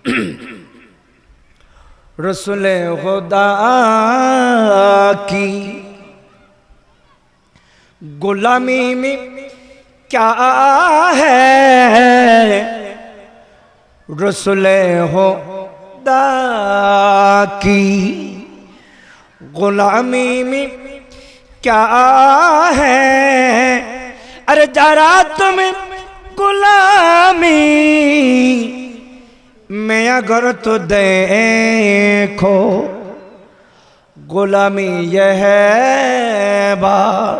رسول خدا کی غلامی میں کیا ہے؟ رسول خدا کی غلامی میں کیا ہے؟ ارے جارا تم غلامی میں اگر تو دیکھو، غلامی یہ ہے بار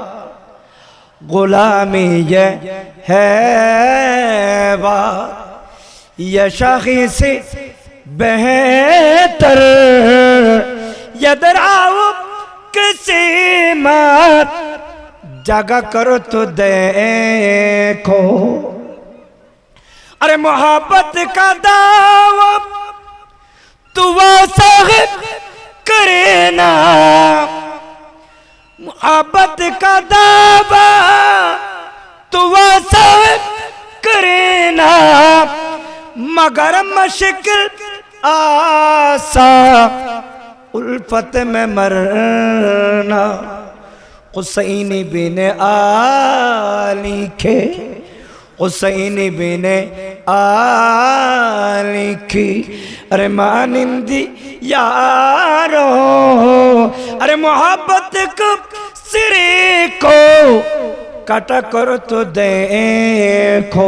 غلامی یہ ہے بار یہ شاخی سے بہتر، یہ دراؤ کسی مات، جگہ کرو تو دیکھو۔ ارے محبت کا دعوی تو صاحب کرے نا۔ محبت کا دعوی تو صاحب کرے نا۔ مگر مشکل آسا الفت میں مرنا۔ حسین بن آلی کے के हुसैन बिन आली की अरे मानिंदी यारो अरे मोहब्बत को सिरे को কাটা করো তো দেখো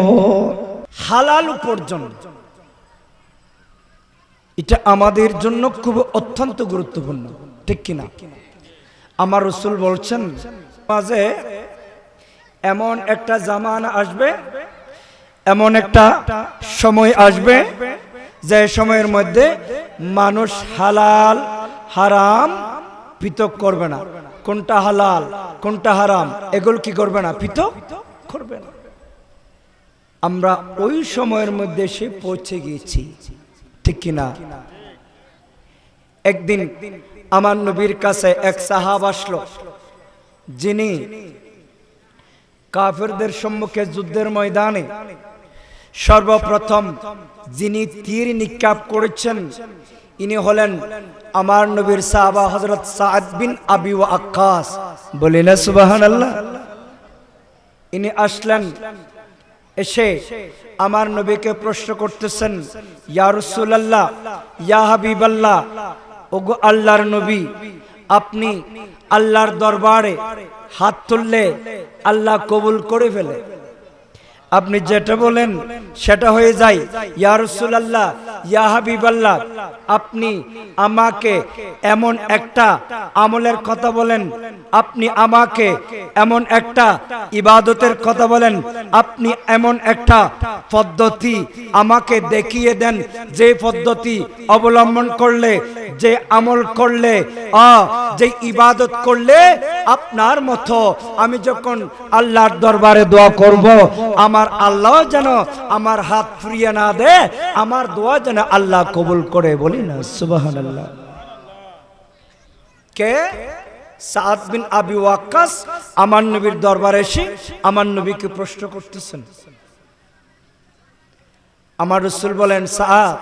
হালাল উপার্জন এটা আমাদের জন্য খুব অত্যন্ত গুরুত্বপূর্ণ ঠিক কিনা আমার রসুল বলছেন মাঝে এমন একটা জামান আসবে, এমন একটা সময় আসবে যে সময়ের মধ্যে মানুষ হালাল, হারাম পৃথক করবে না। কোনটা হালাল, কোনটা হারাম, এগুলো কি করবে না? পৃথক করবে না। আমরা ওই সময়ের মধ্যে সে পৌঁছে গিয়েছি। ঠিক কিনা একদিন আমার নবীর কাছে এক সাহাব আসলো, যিনি কাফেরদের সম্মুখে যুদ্ধের ময়দানে সর্বপ্রথম যিনি তীর নিক্ষেপ করেছেন, ইনি হলেন আমার নবীর সাহাবা হজরত সাদ বিন আবি ওয়া আক্কাস। বলি না সুবাহান আল্লাহ ইনি আসলেন, এসে আমার নবীকে প্রশ্ন করতেছেন, ইয়া রাসূলুল্লাহ, ইয়া হাবিবাল্লাহ, ওগো আল্লাহর নবী আপনি আল্লাহর দরবারে হাত তুললে আল্লাহ কবুল করে ফেলে। আপনি যেটা বলেন, সেটা হয়ে যায়। ইয়া রাসূলুল্লাহ, ইয়া হাবিবাল্লাহ, আপনি আমাকে এমন একটা আমলের কথা বলেন, আপনি আমাকে এমন একটা ইবাদতের কথা বলেন, আপনি এমন একটা পদ্ধতি আমাকে দেখিয়ে দেন, যে পদ্ধতি অবলম্বন করলে, যে আমল করলে, আ, যে ইবাদত করলে আপনার মতো আমি যখন আল্লাহর দরবারে দোয়া করব, আমার আল্লাহ যেন আমার হাত ফিরিয়ে না দে আমার দোয়া যেন আল্লাহ কবুল করে বলি না, সুবহানাল্লাহ। কে? সাদ বিন আবি ওয়াক্কাস, আমার নবীর দরবারে এসে আমার নবীকে প্রশ্ন করতেছেন। আমার রসুল বলেন, সাদ,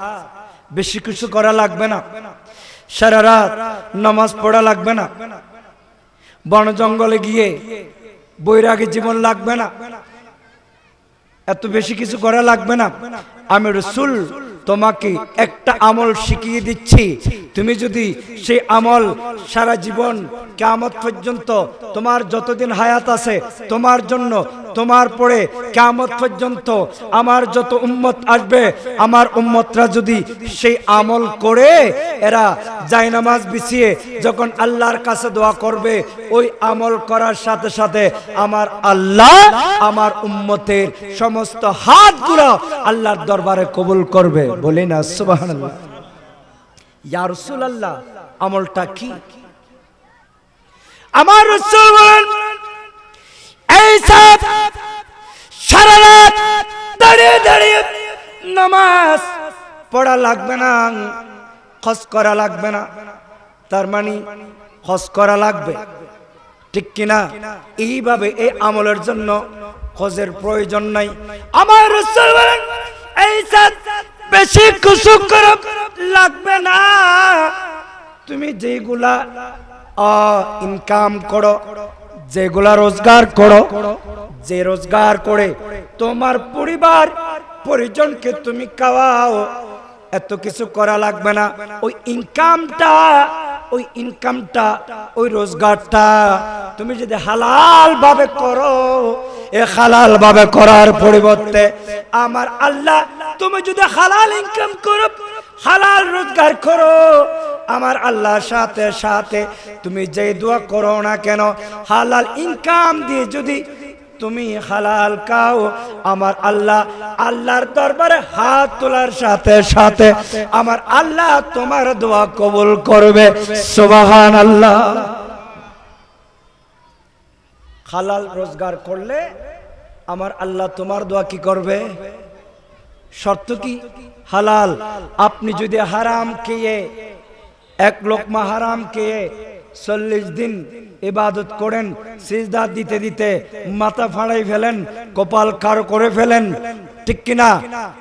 বেশি কিছু করা লাগবে না। সারা রাত নামাজ পড়া লাগবে না। বন জঙ্গলে গিয়ে বৈরাগী জীবন লাগবে না। এত বেশি কিছু করা লাগবে না। আমি রসুল, তোমাকে একটা আমল শিখিয়ে দিচ্ছি। তুমি যদি সেই আমল সারা জীবন কেমত পর্যন্ত তোমার যতদিন হায়াত আছে, তোমার জন্য তোমার পরে কেমত পর্যন্ত আমার যত উম্মত আসবে, আমার উম্মতরা যদি সেই আমল করে, এরা জায়নামাজ বিছিয়ে যখন আল্লাহর কাছে দোয়া করবে, ওই আমল করার সাথে সাথে আমার আল্লাহ আমার উম্মতের সমস্ত হাতগুলো আল্লাহর দরবারে কবুল করবে। বলি না রাসূলুল্লাহ, আমলটা কি? আমার রাসূল বলেন এই সব সারা দাঁড়িয়ে দাঁড়িয়ে নামাজ পড়া লাগবে না খস করা লাগবে না। তার মানে খস করা লাগবে। ঠিক কিনা? এইভাবে এই আমলের জন্য খোঁজের প্রয়োজন নাই। আমার এই বেশি করো লাগবে না। তুমি যেগুলা ইনকাম করো যেগুলা রোজগার করো, যে রোজগার করে তোমার পরিবার পরিজনকে তুমি খাওয়াও, এত কিছু করা লাগবে না। ওই ইনকামটা ওই ইনকামটা ওই রোজগারটা তুমি যদি হালাল ভাবে করো, এ হালাল ভাবে করার পরিবর্তে আমার আল্লাহ, তুমি যদি হালাল ইনকাম করো হালাল রোজগার করো। আমার আল্লাহর সাথে সাথে তুমি যে দোয়া করো না কেন, হালাল ইনকাম দিয়ে যদি তুমি হালাল খাও, আমার আল্লাহ আল্লাহর দরবারে হাত তোলার সাথে সাথে আমার আল্লাহ তোমার দোয়া কবুল করবে। সুবাহান আল্লাহ হালাল রোজগার করলে আমার আল্লাহ তোমার দোয়া কি করবে? শর্ত কি? হালাল। আপনি যদি হারাম খেয়ে, এক লোকমা হারাম খেয়ে চল্লিশ দিন ইবাদত করেন, সিজদা দিতে দিতে মাথা ফাড়াই ফেলেন, কপাল কারও করে ফেলেন, ঠিক কিনা?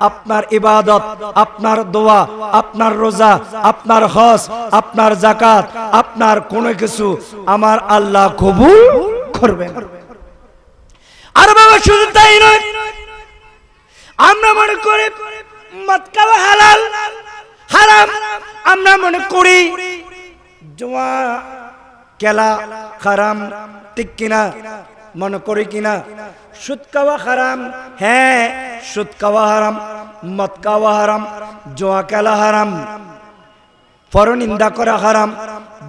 আপনার ইবাদত, আপনার দোয়া, আপনার রোজা, আপনার হজ, আপনার জাকাত আপনার কোনো কিছু আমার আল্লাহ কবুল করবেন। আর বাবা, শুধু তাই নয় আমরা মনে করি খাওয়া হালাল, হারাম। আমরা মনে করি জুয়া কেলা হারাম, ঠিক কিনা? মনে করি কিনা? সুদ খাওয়া হারাম হ্যাঁ সুদ খাওয়া হারাম, মদ খাওয়া হারাম, জোয়া খেলা হারাম, পরনিন্দা করা হারাম,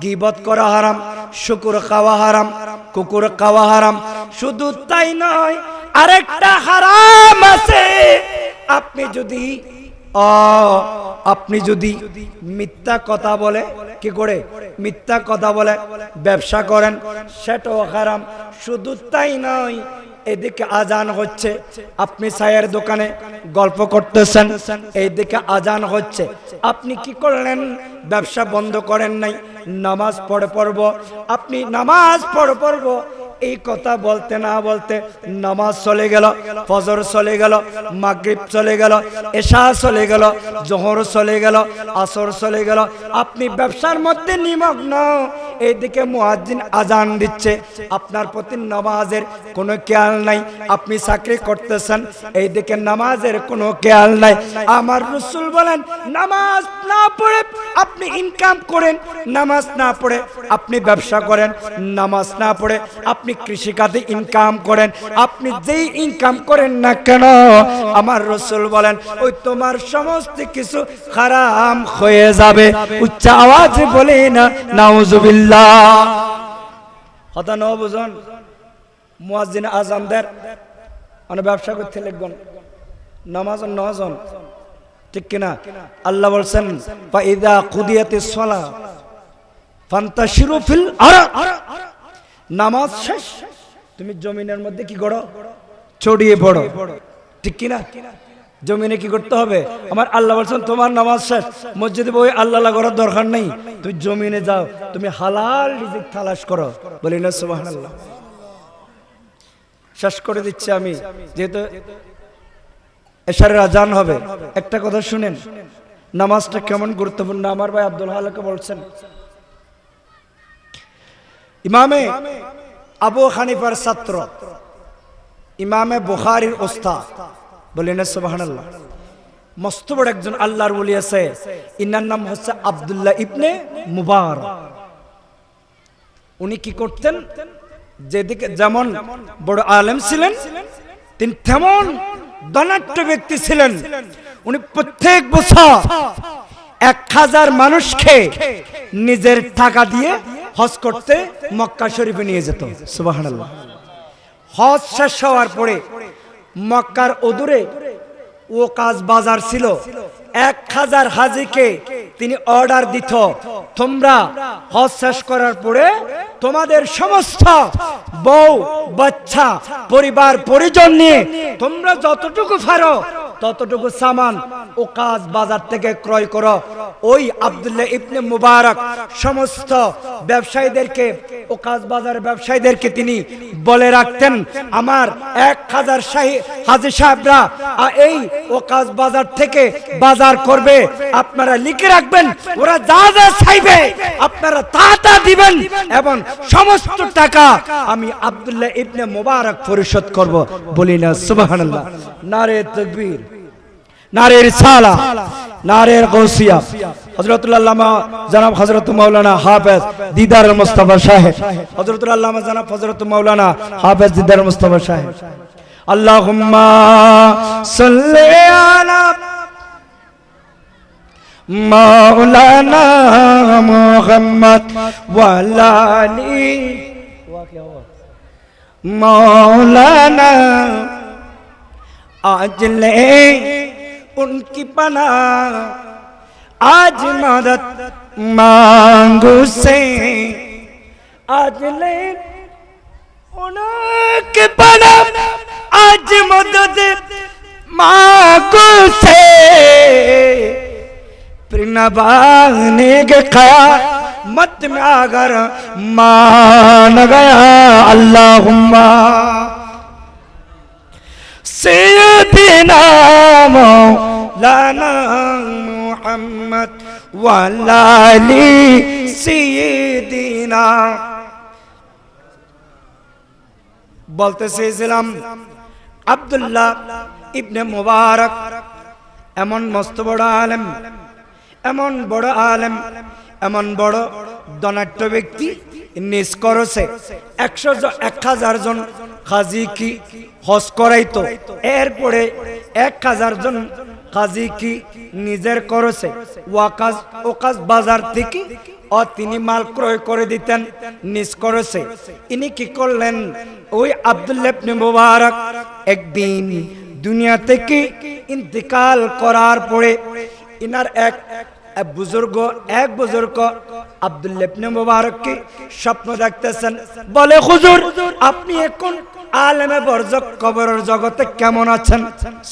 গিবত করা হারাম, শুকুর খাওয়া হারাম, কুকুর খাওয়া হারাম। শুধু তাই নয়, আরেকটা হারাম আপনি যদি আপনি যদি মিথ্যা কথা বলে, কি করে? মিথ্যা কথা বলে, ব্যবসা করেন, সেটাও হারাম। শুধু তাই নয়, এদিকে আজান হচ্ছে, আপনি সায়ের দোকানে গল্প করতেছেন এইদিকে আজান হচ্ছে। আপনি কি করলেন? ব্যবসা বন্ধ করেন নাই, নামাজ পড়ে পড়ব। আপনি নামাজ পড়ে পড়ব এই কথা বলতে না বলতে নামাজ চলে গেল, ফজর চলে গেল, মাগরিব চলে গেল, এশা চলে গেল, জোহর চলে গেল, আসর চলে গেল। আপনি ব্যবসার মধ্যে নিমগ্ন। এইদিকে মুয়াজ্জিন আজান দিচ্ছে। আপনার প্রতি নামাজের কোনো খেয়াল নাই। আপনি চাকরি করতেছেন। এইদিকে নামাজের কোনো খেয়াল নাই। আমার রসুল বলেন, নামাজ না পড়ে আপনি ইনকাম করেন। নামাজ না পড়ে আপনি ব্যবসা করেন। নামাজ না পড়ে আপনি কৃষিকাজে ইনকাম করেন, আপনি যেই ইনকাম করেন না কেন, আমার রসুল বলেন, ওই তোমার সমস্ত কিছু খারাম হয়ে যাবে। উচ্চ আওয়াজ বলে না, নাউজুবিল্লাহ। হতা মানে ব্যবসা করতে লিখবেন নজন ঠিক কিনা? আল্লাহ বলছেন, ফাইদা কুদিয়াতিস সালাহ ফান্তাশিরু ফিল আরা নামাজ শেষ। তুমি জমিনের মধ্যে কি করো ছড়িয়ে পড়ো। ঠিক কিনা? জমিনে কি করতে হবে? আমার আল্লাহ বলছেন তোমার নামাজ শেষ। মসজিদে বই আল্লাহ করার দরকার নেই। তুমি জমিনে যাও। তুমি হালাল রিজিক তালাশ করো। বলি না সুবহানাল্লাহ। শেষ করে দিচ্ছি আমি। যেহেতু এশারের আজান হবে একটা কথা শুনেন। নামাজটা কেমন গুরুত্বপূর্ণ? আমার ভাই আব্দুল হালাকে বলছেন ইমামে আবু হানিফার ছাত্র। ইমামে বুখারির ওস্তাদ। বলি না সুবহানাল্লাহ। মস্ত বড় একজন আল্লাহর বলি আছে। ইনার নাম হচ্ছে আব্দুল্লাহ ইবনে মুবার উনি কি করতেন? যেদিকে যেমন বড় আলেম ছিলেন, তিনি তেমন ধনাঢ্য ব্যক্তি ছিলেন। উনি প্রত্যেক বছর এক হাজার মানুষকে নিজের টাকা দিয়ে হজ করতে মক্কা শরীফে নিয়ে যেত। সুবহানাল্লাহ। হজ শেষ হওয়ার পরে মক্কার অদূরে ও কাজ বাজার ছিল। এক হাজার হাজিকে তিনি অর্ডার দিত। তোমরা হজ শেষ করার পরে তোমাদের সমস্ত বউ, বাচ্চা, পরিবার, পরিজন নিয়ে তোমরা যতটুকু পারো ততটুকু সামান ও কাজ বাজার থেকে ক্রয় করো। ওই আব্দুল্লাহ ইবনে মুবারক সমস্ত ব্যবসায়ীদেরকে ওকাজ বাজার ব্যবসায়ীদেরকে তিনি বলে রাখতেন, আমার এক হাজার শাহী, হাজি সাহেবরা এই ওকাজ বাজার থেকে বাজার করবে। আপনারা লিখে রাখবেন, ওরা যা যা চাইবে, আপনারা তা তা দিবেন এবং সমস্ত টাকা আমি আব্দুল্লাহ ইবনে মুবারক পরিশোধ করব। বলি না, সুবহানাল্লাহ। নারে তাকবীর। নারের সালা নারের গৌসিয়া হজরতুল্লাহ জনাব হজরত মৌলানা হাফেজ দিদার মুস্তফা সাহেব হজরতুল্লাহ জনাব হজরত মৌলানা হাফেজ দিদার মুস্তফা সাহেব আল্লাহুম্মা সাল্লি আলা মাওলানা মুহাম্মদ ওয়ালা ان کی پناہ آج مدد مانگو سے آج لے ان کی پناہ آج مدد مانگو سے پرنبانے کے خیال مت میں آگر مان گیا اللہم سيدنا مولانا محمد وعلى سيدنا. বলতে চেয়েছিলাম, আবদুল্লাহ ইবনে মুবারক এমন মস্ত বড় আলেম, এমন বড় আলেম, এমন বড় দনাট্য ব্যক্তি নিজ করছে একশো এক হাজার জন কাজী কি হজ করাইতো। এরপরে এক হাজার জন কাজী কি নিজের করছে ওয়াকাজ, ওকাজ বাজার থেকে ও তিনি মাল ক্রয় করে দিতেন নিজ করেছে ইনি কি করলেন? ওই আব্দুল্লাহ ইবনে মুবারক একদিন দুনিয়া থেকে ইন্তেকাল করার পরে ইনার এক এক বুজুর্গ এক বুজুর্গ আব্দুল্লাহ ইবনে মুবারককে স্বপ্ন দেখতেছেন। বলে, হুজুর, আপনি এখন আলেমে বরজক কবরের জগতে কেমন আছেন?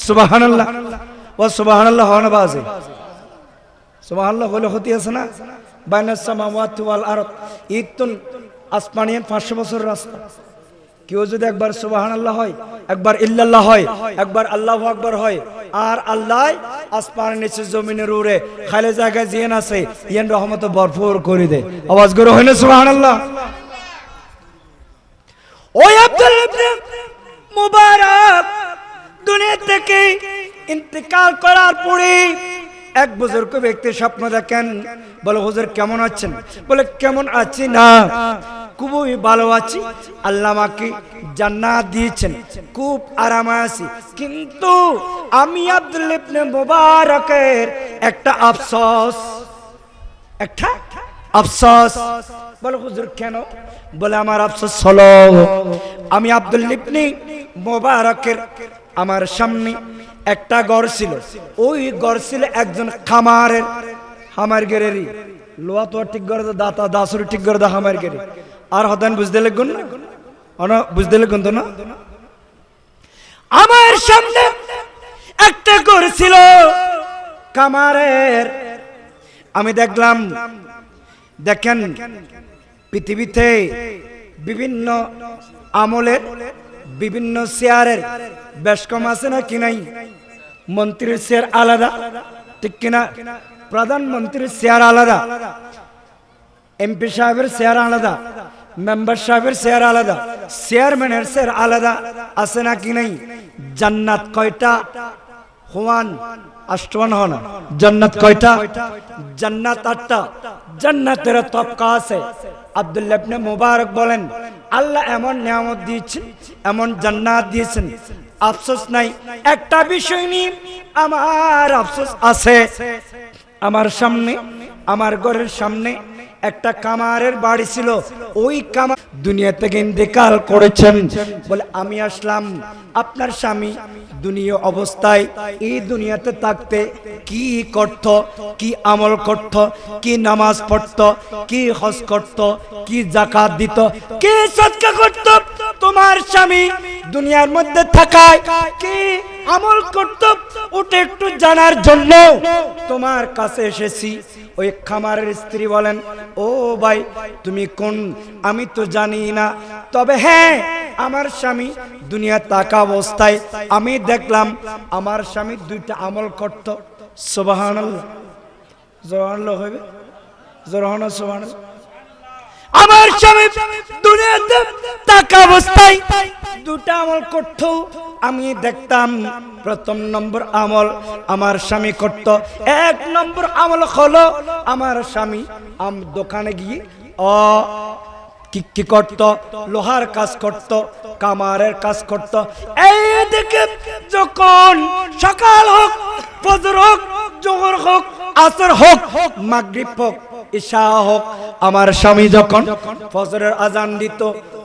সুবহানাল্লাহ। ও সুবহানাল্লাহ, হন বাজে। সুবহানাল্লাহ বলে হতি আছে না? বাইনাস সামাওয়াতি ওয়াল আরদ। ইতুন আসমানিয়ান 500 বছর রাস্তা। কেউ যদি একবার সুবাহান আল্লাহ হয়, একবার ইল্লাল্লাহ হয়, একবার আল্লাহ আকবার হয়, আর আল্লাহ আসমান নিচে জমিনের উড়ে খালে জায়গায় জিয়ান আছে ইয়ান রহমত ভরপুর করে দে আওয়াজ করে হয় না সুবাহান আল্লাহ ওই আব্দুল মুবারক দুনিয়া থেকে ইন্তেকাল করার পরে এক বুজুর্গ ব্যক্তি স্বপ্ন দেখেন, বলে, হুজুর, কেমন আছেন? বলে, কেমন আছি না। খুবই ভালো আছি। আল্লাহ আমাকে জান্নাত দিয়েছেন। খুব আরামে আছি। কিন্তু আমি আব্দুল ইবনে মুবারকের একটা আফসোস একটা আফসোস। বলে, হুজুর, কেন? বলে, আমার আফসোস হলো, আমি আব্দুল ইবনে মোবারকের আমার সামনে একটা ঘর ছিল। ওই ঘর ছিল একজন খামারের হামার গেরেরই লোয়া তো ঠিক করে দে, দাতা দাসুর ঠিক করে দে হামার গেরে আর হদান বুঝতে লাগুন না? অনা বুঝতে লাগুন তো না? আমার সামনে একটা ঘর ছিল কামারের আমি দেখলাম দেখেন পৃথিবীতে বিভিন্ন আমলের বিভিন্ন চেয়ারের বেশ কম আছে না কি নাই? মন্ত্রীর চেয়ার আলাদা। ঠিক কিনা? প্রধানমন্ত্রীর চেয়ার আলাদা। এমপি সাহেবের চেয়ার আলাদা। মেম্বার সাহেবের চেয়ার আলাদা। চেয়ারম্যানের চেয়ার আলাদা। আছে না কি নাই? জান্নাত কয়টা? হন। জান্নাত জান্নাত আটটা। জান্নাতের তবকা আছে। মুবারক বলেন, আল্লাহ এমন নিয়ামত দিয়েছেন, এমন জান্নাত দিয়েছেন। আফসোস নাই, একটা বিষয় নিয়ে আমার আফসোস আছে। আমার সামনে, আমার ঘরের সামনে একটা কামারের বাড়ি ছিল। ওই কামার দুনিয়া থেকে ইন্তেকাল করেছেন। বলে, আমি আসলাম, আপনার স্বামী দুনিয়া অবস্থায়, এই দুনিয়াতে থাকতে কি করত, কি আমল করত, কি নামাজ পড়ত, কি হজ করত, কি জাকাত দিত, কি সৎকা করত, তোমার স্বামী দুনিয়ার মধ্যে থাকায় কি আমল করত, ওটা একটু জানার জন্য তোমার কাছে এসেছি। ওই খামারের স্ত্রী বলেন, ও ভাই, তুমি কোন, আমি তো জানি না। তবে হ্যাঁ আমার স্বামী দুনিয়া তাকা অবস্থায় আমি দেখলাম আমার স্বামী দুইটা আমল করত। সোবাহান আমার স্বামী অবস্থায় দুটা আমল করত। আমি দেখতাম প্রথম নম্বর আমল আমার স্বামী করত। এক নম্বর আমল হলো আমার স্বামী আম দোকানে গিয়ে অ কি কি করত? লোহার কাজ করত, কামারের কাজ করত। এই দিকে যখন সকাল হোক, ফজর হোক, জোহর হোক, আসর হোক, মাগরিব হোক ঈশা হোক, আমার স্বামী যখন ফজরের আজান দিত,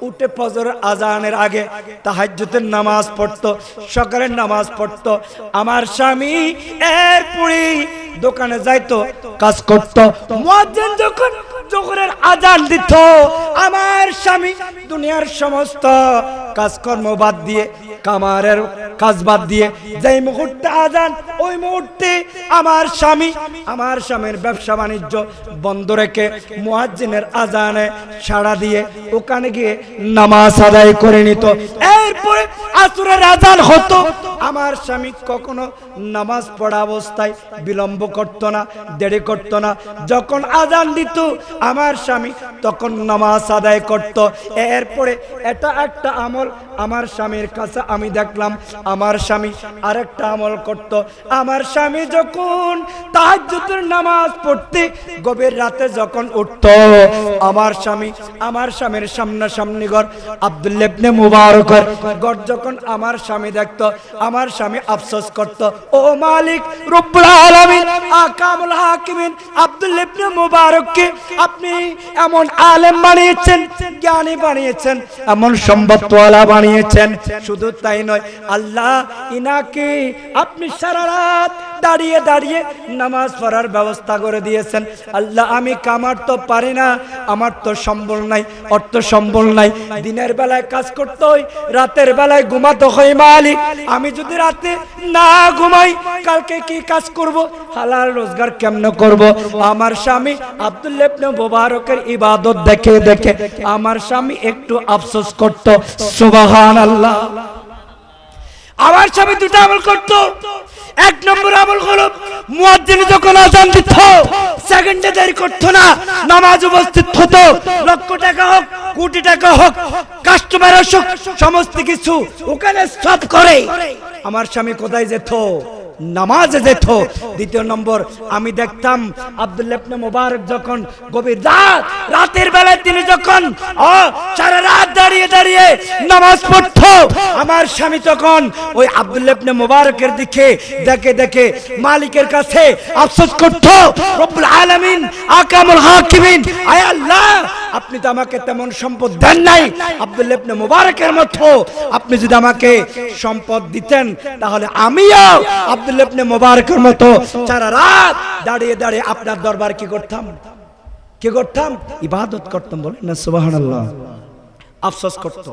উঠে ফজরের আজানের আগে তাহাজ্জুদের নামাজ পড়তো, সকালের নামাজ পড়তো। আমার স্বামী এরপরে দোকানে যাইতো, কাজ করতো। মুয়াজ্জিন যখন জোহরের আজান দিত। আমার স্বামী দুনিয়ার সমস্ত কাজকর্ম বাদ দিয়ে, কামারের কাজ বাদ দিয়ে, যেই মুহূর্তে আজান, ওই মুহূর্তে আমার স্বামী, আমার স্বামীর ব্যবসা বাণিজ্য বন্ধ রেখে মুয়াজ্জিনের আজানে সাড়া দিয়ে ওখানে গিয়ে নামাজ আদায় করে নিত। এরপরে আসরের আজান হতো। আমার স্বামী কখনো নামাজ পড়া অবস্থায় বিলম্ব করত না, দেরি করত না। যখন আজান দিত আমার স্বামী তখন নামাজ আদায় করত। এরপরে এটা একটা আমল আমার স্বামীর কাছে আমি দেখলাম, আমার স্বামী আরেকটা আমল করত। আমার স্বামী যখন তাহাজ্জুদের নামাজ পড়তে গভীর রাতে যখন উঠত, আমার স্বামী, আমার স্বামীর সামনাসামনি ঘর আব্দুল্লেবনে মুবারকের ঘর। যখন আমার স্বামী দেখত, আমার স্বামী আফসোস করত, ও মালিক রব্বুল আলামিন, আকামুল হাকিমিন আব্দুল্লেবনে মুবারককে আপনি এমন আলেম বানিয়েছেন, জ্ঞানী বানিয়েছেন, এমন সম্ভবতলা বানিয়েছেন। শুধু তাই নয়, আল্লাহ ইনাকে আপনি সারা রাত দাঁড়িয়ে দাঁড়িয়ে নামাজ পড়ার ব্যবস্থা করে দিয়েছেন। আল্লাহ, আমি কামার তো পারি না, আমার তো সম্বল নাই, অর্থ সম্বল নাই। দিনের বেলায় কাজ করতে হয়, রাতের বেলায় ঘুমাতে হয় মালিক আমি যদি রাতে না ঘুমাই, কালকে কি কাজ করব? হালাল রোজগার কেমন করব? আমার স্বামী আব্দুল্লেবনে মোবারকের ইবাদত দেখে দেখে আমার স্বামী একটু আফসোস করত। সুবাহান আল্লাহ আমার স্বামী দুটো আমল করত। এক নম্বর আমল হলো, মুয়াজ্জিন যখন আজান দিত সেকেন্ডে দেরি করতো না, নামাজ উপস্থিত হতো। লক্ষ টাকা হোক, কোটি টাকা হোক কাস্টমার হোক সমস্ত কিছু ওখানে সব করে। আমার স্বামী কোথায় যেত? নামাজে যেত। দ্বিতীয় নম্বর, আমি দেখতাম আব্দুল্লাবনে মোবারক যখন গভীর রাত, রাতের বেলায় তিনি যখন সারা রাত দাঁড়িয়ে দাঁড়িয়ে নামাজ পড়তো, আমার স্বামী তখন ওই আব্দুল্লাবনে মোবারকের দিকে দেখে দেখে মালিকের কাছে আফসোস করতো, রব্বুল আলামিন, আকামুল হাকিমিন, আয় আল্লাহ, আপনি তো আমাকে তেমন সম্পদ দেন নাই। আব্দুল্লাহ ইবনে মুবারকের মতো আপনি যদি আমাকে সম্পদ দিতেন, তাহলে আমিও আব্দুল্লাহ ইবনে মুবারকের মতো সারা রাত দাঁড়িয়ে দাঁড়িয়ে আপনার দরবার কি করতাম? কি করতাম? ইবাদত করতাম বলেন না, সুবহানাল্লাহ। আফসোস করতো।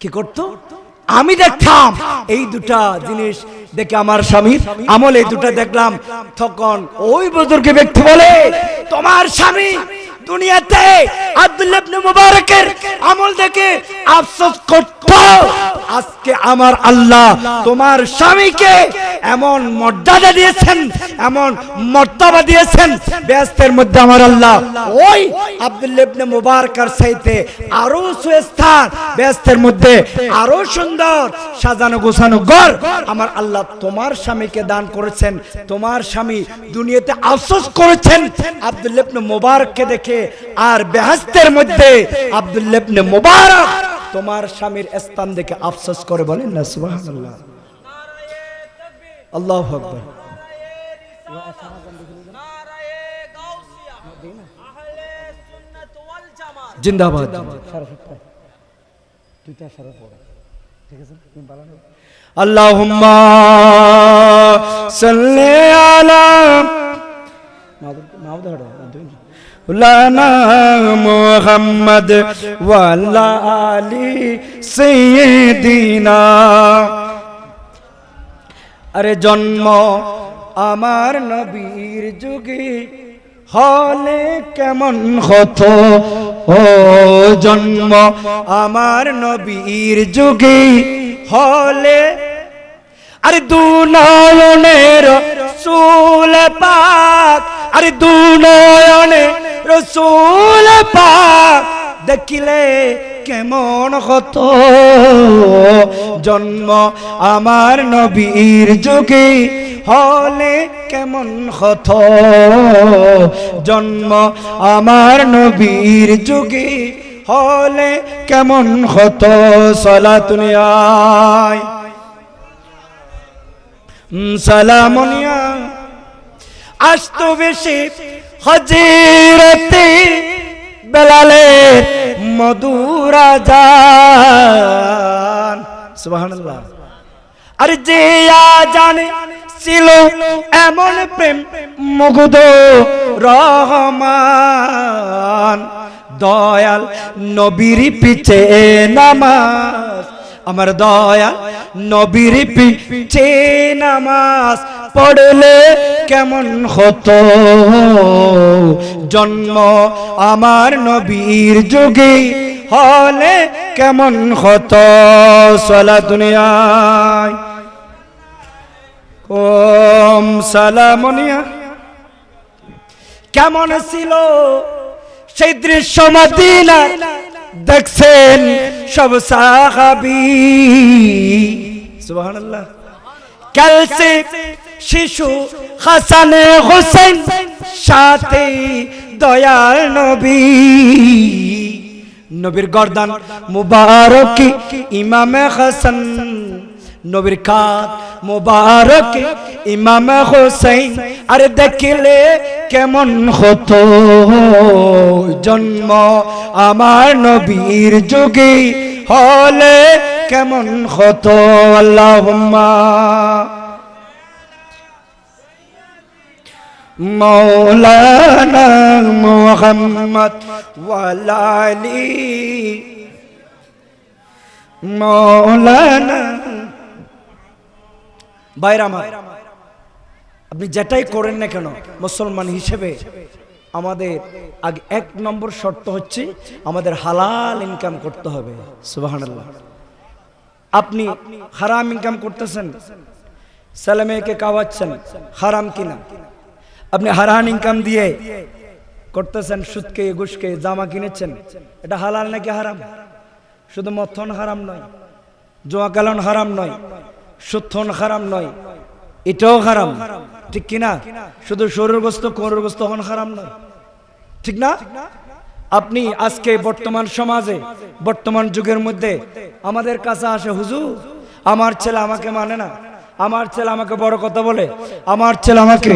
কি করত? আমি দেখতাম এই দুটা জিনিস দেখে আমার স্বামীর আমল এই দুটা দেখলাম। তখন ওই বুজুর্গ ব্যক্তি বলে, তোমার স্বামী দুনিয়াতে আব্দুল্লাহ ইবনে মুবারকের আমল দেখে আফসোস করত। আজকে আমার আল্লাহ তোমার স্বামীকে এমন মর্যাদা দিয়েছেন, এমন মর্তবা দিয়েছেন, ব্যস্তের মধ্যে আমার আল্লাহ ওই আব্দুল্লাহ ইবনে মুবারকের সাইতে আরও সুস্থান, ব্যস্তের মধ্যে আরও সুন্দর সাজানো গোছানো ঘর আমার আল্লাহ তোমার স্বামীকে দান করেছেন, তোমার স্বামী দুনিয়াতে আফসোস করেছেন আব্দুল্লাহ ইবনে মুবারককে দেখে আর বেহাস্তের মধ্যে আব্দুল্লাহ ইবনে মুবারক তোমার স্বামীর স্থান দেখে আফসোস করে বলেন না, সুবহানাল্লাহ। আল্লাহু আকবার। জিন্দাবাদ। আল্লাহুম্মা সাল্লি আলা লানা মুহাম্মদ ওয়া আলা আরে জন্ম আমার নবীর যুগে হলে কেমন হতো ও জন্ম আমার নবীর যুগে হলে আরে দু নয়নের রসুল পাক আরে দু নয়নে রসুল পাক দেখিলে কেমন হত? জন্ম আমার নবীর যুগে হলে কেমন হত? জন্ম আমার নবীর যুগে হলে কেমন হতো? সলা দুনিয়ায় সালামনিয়া। আসতো বেশি হজিরতে বেলালে মধুরা যান সুবহানাল্লাহ। আরে যে জানে ছিল এমন প্রেম মুগ্ধ রহমান। দয়াল নবীর পিছে নামাজ। আমার দয়াল নবীর পিছে নামাজ। পড়লে কেমন হতো? জন্ম আমার নবীর যুগে হলে কেমন হতো? সলা দুনিয়ায়। ওম সালামনিয়া কেমন ছিল সেই দৃশ্য মদিনা? দেখছেন সব সাহাবি। সুবহানাল্লাহ। কালসে শিশু হাসান হোসেন, সাথে দয়াল নবী। নবীর গর্দান মুবারক ইমামে হাসান। নবীর কাত মুবারক ইমাম হোসেন। আরে দেখিলে কেমন হতো জন্ম আমার নবীর যুগে, হলে কেমন হতো আল্লাহুম্মা। মৌলানা মোহাম্মদ ওয়ালালি। মৌলানা। বাইরামা আপনি যেটাই করেন না কেন, মুসলমান হিসেবে আমাদের আগে এক নম্বর শর্ত হচ্ছে আমাদের হালাল ইনকাম করতে হবে, সুবহানাল্লাহ। আপনি হারাম ইনকাম করতেছেন ছেলে মেয়েকে কাওয়াচ্ছেন হারাম কিনা? আপনি হারান ইনকাম দিয়ে করতেছেন, সুদকে, ঘুষকে, জামা কিনেছেন, এটা হালাল নাকি হারাম? শুধু মথন হারাম নয়, জোয়াকালন হারাম নয় সুথন হারাম নয়, এটাও হারাম। ঠিক কিনা? শুধু সরুর শরীরগ্রস্ত কোরগ্রস্ত হন হারাম নয়। ঠিক না? আপনি আজকে বর্তমান সমাজে, বর্তমান যুগের মধ্যে আমাদের কাছে আসে, হুজুর, আমার ছেলে আমাকে মানে না। আমার ছেলে আমাকে বড় কথা বলে, আমার ছেলে আমাকে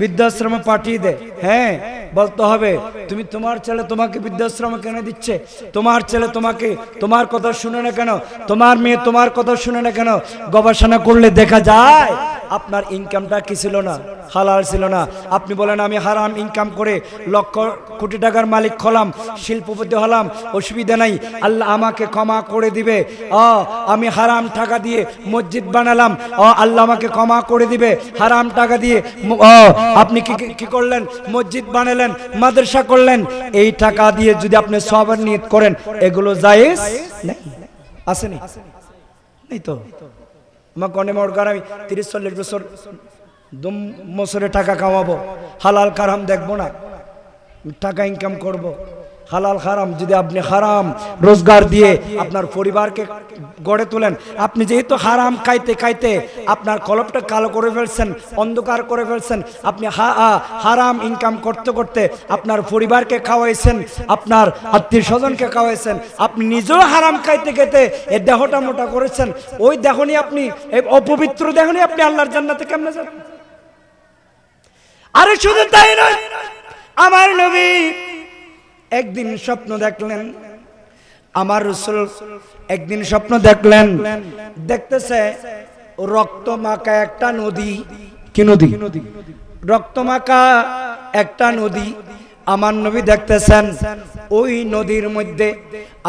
বৃদ্ধাশ্রমে পাঠিয়ে দেয় হ্যাঁ বলতে হবে, তুমি তোমার ছেলে তোমাকে বৃদ্ধাশ্রমে কেন দিচ্ছে? তোমার ছেলে তোমাকে তোমার কথা শুনে না কেন? তোমার মেয়ে তোমার কথা শুনে না কেন? গবেষণা করলে দেখা যায় আপনার ইনকামটা কি ছিল না? হালাল ছিল না। আপনি বলেন, আমি হারাম ইনকাম করে লক্ষ কোটি টাকার মালিক হলাম, শিল্পপতি হলাম, অসুবিধা নাই। আল্লাহ আমাকে ক্ষমা করে দিবে। অ আমি হারাম টাকা দিয়ে মসজিদ বানালাম। অ আল্লাহ আমাকে ক্ষমা করে দিবে। হারাম টাকা দিয়ে অ আপনি কি, কি- করলেন? মসজিদ বানালেন, মাদ্রাসা করলেন। এই টাকা দিয়ে যদি আপনি সবার নিয়ত করেন, এগুলো জায়েজ নেই। আসেনি তো? আমাকে অনেক মরকার আমি তিরিশ চল্লিশ বছর দুম বছরে টাকা কামাবো হালাল কারাম দেখব না টাকা ইনকাম করব। হালাল হারাম, যদি আপনি হারাম রোজগার দিয়ে আপনার পরিবারকে গড়ে তোলেন, আপনি যেহেতু হারাম খাইতে খাইতে আপনার কলপটা কালো করে ফেলছেন, অন্ধকার করে ফেলছেন, আপনি হারাম ইনকাম করতে করতে আপনার পরিবারকে খাওয়াইছেন, আপনার আত্মীয় স্বজনকে খাওয়াইছেন, আপনি নিজেও হারাম খাইতে খাইতে এ দেহটা মোটা করেছেন, ওই দেহ নিয়ে আপনি অপবিত্র দেহ নিয়ে আপনি আল্লাহর জান্নাতে কেমনে যাবেন? আরে শুধু তাই নয়, আমার নবী একদিন স্বপ্ন দেখলেন। আমার রসুল একদিন স্বপ্ন দেখলেন। দেখতেছে রক্ত মাখা একটা নদী। কি নদী? রক্ত মাখা একটা নদী। আমার নবী দেখতেছেন। ওই নদীর মধ্যে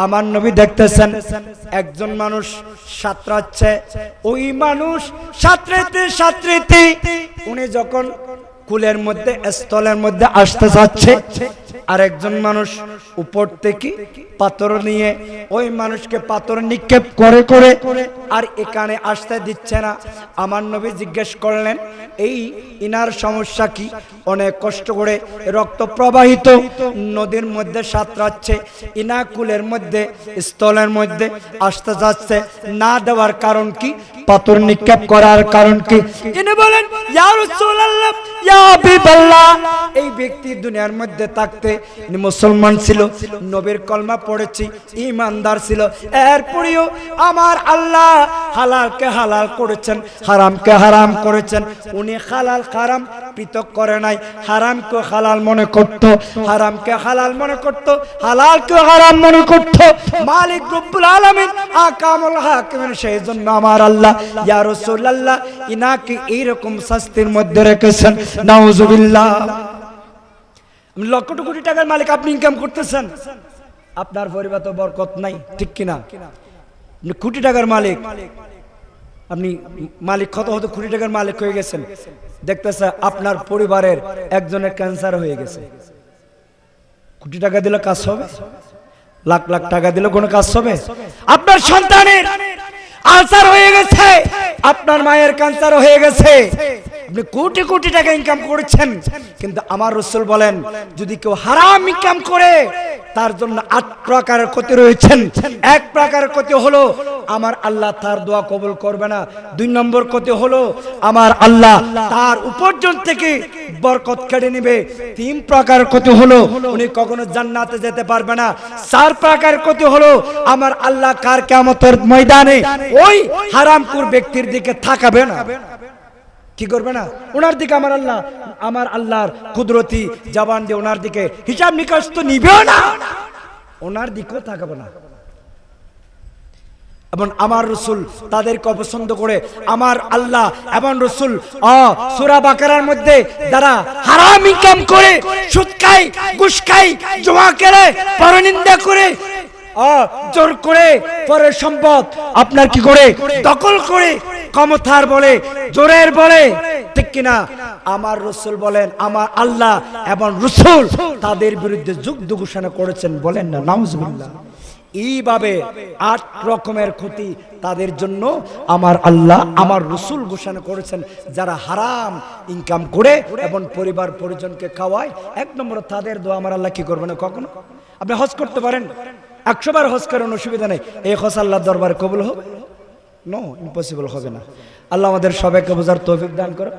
আমার নবী দেখতেছেন। একজন মানুষ সাঁতরাচ্ছে। ওই মানুষ সাঁতরেতে সাঁতরেতে উনি যখন কুলের মধ্যে, স্থলের মধ্যে আসতে যাচ্ছে আর একজন মানুষ উপর থেকে পাথর নিয়ে ওই মানুষকে পাথর নিক্ষেপ করে করে আর এখানে আসতে দিচ্ছে না। আমার নবী জিজ্ঞেস করলেন, এই ইনার সমস্যা কি? অনেক কষ্ট করে রক্ত প্রবাহিত নদীর মধ্যে সাঁতরাচ্ছে ইনা কুলের মধ্যে, স্থলের মধ্যে আসতে যাচ্ছে। না দেওয়ার কারণ কি? পাথর নিক্ষেপ করার কারণ কি? তিনি বলেন রাসূলুল্লাহ এই ব্যক্তি দুনিয়ার মধ্যে থাকতে মুসলমান ছিল নবীর কলমা পড়েছি ইমানদার ছিল। এরপরেও আমার আল্লাহ হালালকে হালাল করেছেন হারামকে হারাম করেছেন। উনি হালাল হারাম পৃথক করে নাই হারামকে হালাল মনে করত হারামকে হালাল মনে করত হালালকে হারাম মনে করত। মালিক রব্বুল আলামিন আকামুল হাকিমের সেই জন্য আমার আল্লাহ ইয়া রাসূলুল্লাহ ইনাকে এইরকম শাস্তির মধ্যে রেখেছেন। নাউজুবিল্লাহ। আপনি লক্ষ কোটি টাকার মালিক আপনি ইনকাম করতেছেন? আপনার পরিবার তো বরকত নাই ঠিক কিনা? আপনি কোটি টাকার মালিক। আপনি মালিক কত হতো কোটি টাকার মালিক হয়ে গেছেন। দেখতেছে আপনার পরিবারের একজনের ক্যান্সার হয়ে গেছে। কোটি টাকা দিলে কাজ হবে? লাখ লাখ টাকা দিলে কোনো কাজ হবে? আপনার সন্তানের আলসার হয়ে গেছে। আপনার মায়ের ক্যান্সার হয়ে গেছে। আপনি কোটি কোটি টাকা ইনকাম করেছেন। কিন্তু আমার রসুল বলেন, যদি কেউ হারাম ইনকাম করে, তার জন্য আট প্রকারের ক্ষতি রয়েছেন। এক প্রকারের ক্ষতি হলো, আমার আল্লাহ তার দোয়া কবুল করবে না। দুই নম্বর ক্ষতি হলো, আমার আল্লাহ তার উপার্জন থেকে বরকত কেড়ে নেবে। তিন প্রকার ক্ষতি হলো, উনি কখনো জান্নাতে যেতে পারবে না। চার প্রকার ক্ষতি হলো, আমার আল্লাহ কার কেমতের ময়দানে ওই হারামপুর ব্যক্তির দিকে থাকাবে না। কি করবে না? ওনার দিকে আমার আল্লাহ, আমার আল্লাহর কুদরতি জবান দিয়ে ওনার দিকে হিসাব নিকাশ তো নিবেও না। ওনার দিকেও তাকাবে না। এবং আমার রসুল তাদেরকে অপছন্দ করে আমার আল্লাহ এবং রসুল মধ্যে যারা হারাম ইনকাম করে, সুদ খাই জমা কেড়ে পরনিন্দা করে জোর করে পরের সম্পদ আপনার কি করে? দখল করে। ক্ষমতার বলে, জোরের বলে। ঠিক কিনা? আমার রসুল বলেন, আমার আল্লাহ এবং রসুল তাদের বিরুদ্ধে যুদ্ধ ঘোষণা করেছেন বলেন না, নাউজুবিল্লাহ। এইভাবে আট রকমের ক্ষতি তাদের জন্য আমার আল্লাহ, আমার রসুল ঘোষণা করেছেন, যারা হারাম ইনকাম করে এবং পরিবার পরিজনকে খাওয়ায়। এক নম্বর, তাদের দোয়া আমার আল্লাহ কি করবে না কখনো? আপনি হজ করতে পারেন? একশো বার হজ করেন অসুবিধা নেই। এই হজ আল্লাহ দরবার কবুল হবে নো ইম্পসিবল হবে না। আল্লাহ আমাদের সবাইকে বোঝার তৌফিক দান করো